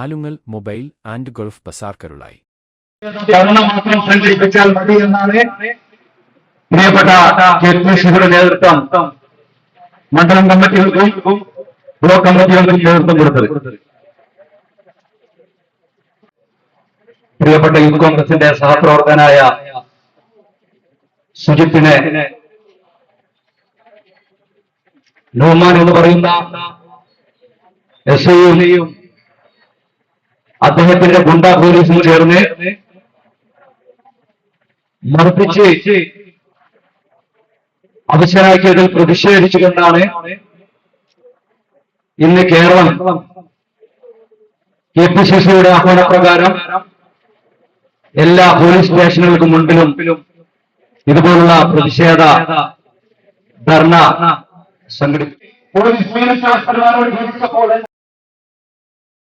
Alungal mobile and Gulf ബസാർക്കരുളായി. തവണ മാത്രം സംഘടിപ്പിച്ചാൽ മതി എന്നാണ് പ്രിയപ്പെട്ട കെ സിയുടെ നേതൃത്വം. മണ്ഡലം കമ്മിറ്റികൾക്കും ബ്ലോക്ക് കമ്മിറ്റികൾക്കും നേതൃത്വം കൊടുത്തത്. പ്രിയപ്പെട്ട യൂത്ത് കോൺഗ്രസിന്റെ സഹപ്രവർത്തകനായ സുജിത്തിനെ നോമാൻ എന്ന് പറയുന്ന എസ് ഐയും അദ്ദേഹത്തിന്റെ ഗുണ്ട പോലീസും ചേർന്ന് മർദ്ദിച്ച് അവശനാക്കിയതിൽ പ്രതിഷേധിച്ചുകൊണ്ടാണ് ഇന്ന് കേരളം കെ പി സി സിയുടെ ആഹ്വാനപ്രകാരം എല്ലാ പോലീസ് സ്റ്റേഷനുകൾക്ക് മുൻപിലും ഇതുപോലുള്ള പ്രതിഷേധ ധർണ സംഘടിപ്പിച്ചു.